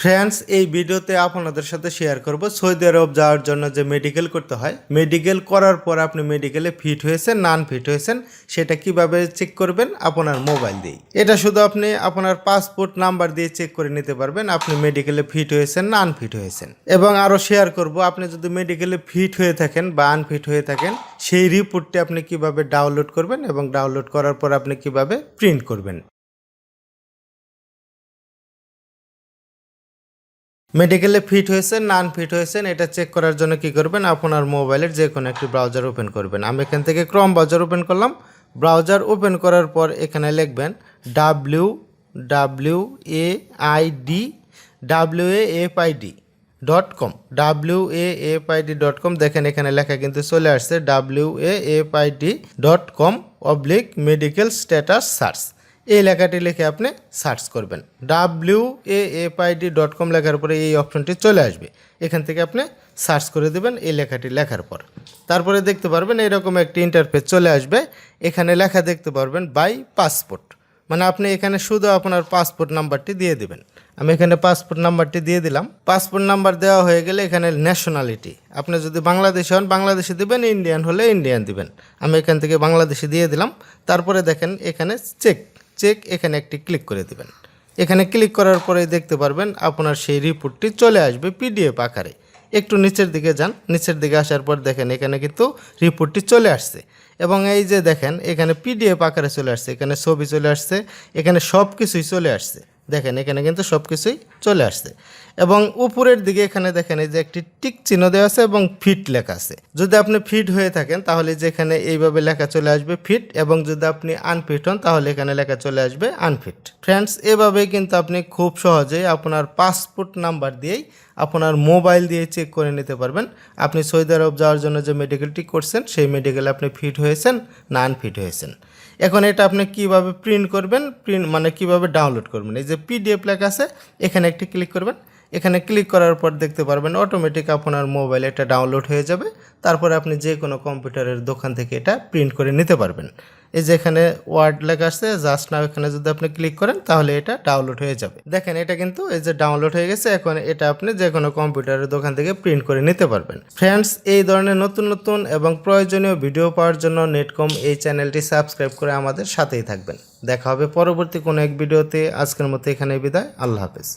Friends এই ভিডিওতে আপনাদের সাথে শেয়ার করব সৌদি আরব যাওয়ার জন্য যে মেডিকেল করতে হয়। মেডিকেল করার পর আপনি মেডিকেলে ফিট হয়েছেন নান ফিট হয়েছেন, সেটা কীভাবে চেক করবেন আপনার মোবাইল দিয়ে এটা শুধু আপনি আপনার পাসপোর্ট নাম্বার দিয়ে চেক করে নিতে পারবেন, আপনি মেডিকেলে ফিট হয়েছেন না আনফিট হয়েছেন। এবং আরও শেয়ার করব, আপনি যদি মেডিকেলে ফিট হয়ে থাকেন বা আনফিট হয়ে থাকেন, সেই রিপোর্টটি আপনি কীভাবে ডাউনলোড করবেন এবং ডাউনলোড করার পর আপনি কীভাবে প্রিন্ট করবেন। মেডিকেলে ফিট হয়েছেন নান ফিট হয়েছেন, এটা চেক করার জন্য কি করবেন? আপনার মোবাইলের যে কোনো একটি ব্রাউজার ওপেন করবেন। আমি এখান থেকে ক্রম ব্রাউজার ওপেন করলাম। ব্রাউজার ওপেন করার পর এখানে লিখবেন W W A I D W A F I D dot com W A F I D dot com দেখেন এখানে লেখা কিন্তু চলে আসছে W A F I D dot com oblique medical status search এই লেখাটি লিখে আপনি সার্চ করবেন। W A F I D dot com লেখার পরে এই অপশনটি চলে আসবে। এখান থেকে আপনি সার্চ করে দেবেন এই লেখাটি লেখার পর। তারপরে দেখতে পারবেন এরকম একটি ইন্টারফেস চলে আসবে। এখানে লেখা দেখতে পারবেন বাই পাসপোর্ট মানে আপনি এখানে শুধু আপনার পাসপোর্ট নাম্বারটি দিয়ে দিবেন। আমি এখানে পাসপোর্ট নাম্বারটি দিয়ে দিলাম। পাসপোর্ট নাম্বার দেওয়া হয়ে গেলে এখানে ন্যাশনালিটি আপনি যদি বাংলাদেশি হন, বাংলাদেশি দিবেন ইন্ডিয়ান হলে ইন্ডিয়ান দিবেন। আমি এখান থেকে বাংলাদেশি দিয়ে দিলাম। তারপরে দেখেন এখানে চেক চেক এখানে একটি ক্লিক করে দেবেন। এখানে ক্লিক করার পরে দেখতে পারবেন আপনার সেই রিপোর্টটি চলে আসবে পিডিএফ আকারে। একটু নিচের দিকে যান, নিচের দিকে আসার পর দেখেন এখানে কিন্তু রিপোর্টটি চলে আসছে। এবং এই যে দেখেন, এখানে পিডিএফ আকারে চলে আসছে, এখানে ছবি চলে আসছে, এখানে সব কিছুই চলে আসছে। দেখেন, এখানে কিন্তু সব কিছুই চলে আসছে। এবং উপরের দিকে এখানে দেখেন, এই যে একটি টিক চিহ্ন দেওয়া আছে এবং ফিট লেখা আছে। যদি আপনি ফিট হয়ে থাকেন, তাহলে যেখানে এইভাবে লেখা চলে আসবে ফিট, এবং যদি আপনি আনফিট হন, তাহলে এখানে লেখা চলে আসবে আনফিট। ফ্রেন্ডস, এভাবে কিন্তু আপনি খুব সহজেই আপনার পাসপোর্ট নাম্বার দিয়েই আপনার মোবাইল দিয়ে চেক করে নিতে পারবেন। আপনি সৌদি আরব যাওয়ার জন্য যে মেডিকেলটি করছেন, সেই মেডিকেলে আপনি ফিট হয়েছেন না আনফিট হয়েছেন। এখন এটা আপনি কীভাবে প্রিন্ট করবেন? প্রিন্ট মানে কীভাবে ডাউনলোড করবেন? এই যে পিডিএফ লেখা আছে, এখানে একটি ক্লিক করবেন। এখানে ক্লিক করার পর দেখতে পারবেন অটোমেটিক আপনার মোবাইলে এটা ডাউনলোড হয়ে যাবে। তারপরে আপনি যে কোনো কম্পিউটারের দোকান থেকে এটা প্রিন্ট করে নিতে পারবেন। এই যে এখানে ওয়ার্ড লেখা আছে জাস্ট নাও এখানে যদি আপনি ক্লিক করেন, তাহলে এটা ডাউনলোড হয়ে যাবে। দেখেন, এটা কিন্তু এই যে ডাউনলোড হয়ে গেছে, এখন এটা আপনি যে কোনো কম্পিউটারের দোকান থেকে প্রিন্ট করে নিতে পারবেন। ফ্রেন্ডস এই ধরনের নতুন নতুন এবং প্রয়োজনীয় ভিডিও পাওয়ার জন্য নেটকম এই চ্যানেলটি সাবস্ক্রাইব করে আমাদের সাথেই থাকবেন। দেখা হবে পরবর্তী কোনো এক ভিডিওতে আজকের মতো এখানে বিদায়। আল্লাহ হাফেজ।